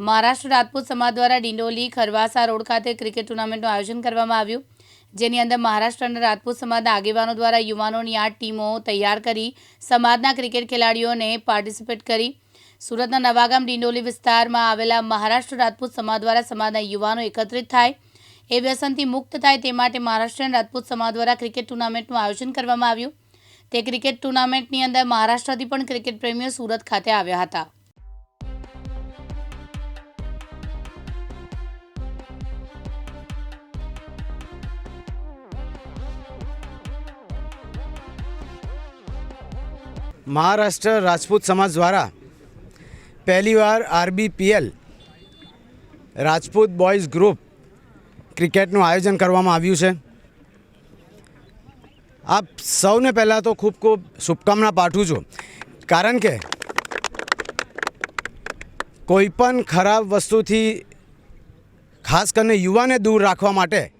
મહારાષ્ટ્ર રાજપૂત સમાજ દ્વારા ડિંડોલી, ખરવાસા રોડ ખાતે ક્રિકેટ ટુર્નામેન્ટનું આયોજન કરવામાં આવ્યું, જેની અંદર મહારાષ્ટ્ર અને રાજપૂત સમાજના આગેવાનો દ્વારા યુવાનોની આઠ ટીમો તૈયાર કરી સમાજના ક્રિકેટ ખેલાડીઓને પાર્ટિસિપેટ કરી. સુરતના નવાગામ ડિંડોલી વિસ્તારમાં આવેલા મહારાષ્ટ્ર રાજપૂત સમાજ દ્વારા સમાજના યુવાનો એકત્રિત થાય, એ વ્યસનથી મુક્ત થાય તે માટે મહારાષ્ટ્રના રાજપૂત સમાજ દ્વારા ક્રિકેટ ટુર્નામેન્ટનું આયોજન કરવામાં આવ્યું. તે ક્રિકેટ ટુર્નામેન્ટની અંદર મહારાષ્ટ્રથી પણ ક્રિકેટ પ્રેમીઓ સુરત ખાતે આવ્યા હતા. મહારાષ્ટ્ર રાજપૂત સમાજ દ્વારા પહેલીવાર આરબીપીએલ રાજપૂત બોયઝ ગ્રુપ ક્રિકેટનું આયોજન કરવામાં આવ્યું છે. આપ સૌને પહેલાં તો ખૂબ ખૂબ શુભકામના પાઠવું છું. કારણ કે કોઈપણ ખરાબ વસ્તુથી ખાસ કરીને યુવાને દૂર રાખવા માટે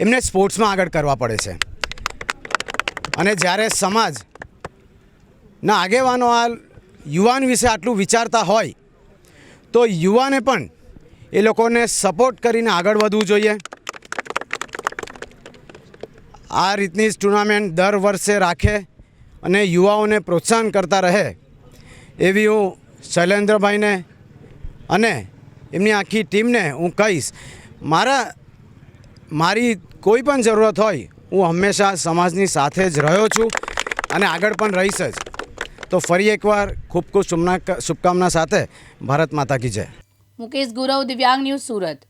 એમને સ્પોર્ટ્સમાં આગળ કરવા પડે છે. અને જ્યારે સમાજ ના, આગેવાનો આ યુવાન વિશે આટલું વિચારતા હોય તો યુવાને પણ એ લોકોને સપોર્ટ કરીને આગળ વધવું જોઈએ. આ રીતની જ ટુર્નામેન્ટ દર વર્ષે રાખે અને યુવાઓને પ્રોત્સાહન કરતા રહે એવી હું શૈલેન્દ્રભાઈને અને એમની આખી ટીમને હું કહીશ. મારા, મારી કોઈ પણ જરૂરત હોય, હું હંમેશા સમાજની સાથે જ રહ્યો છું અને આગળ પણ રહીશ જ. તો ફરી એકવાર ખૂબ ખૂબ શુભકામના સાથે ભારત માતા કી જય. મુકેશ ગુરવ, દિવ્યાંગ ન્યૂઝ સુરત.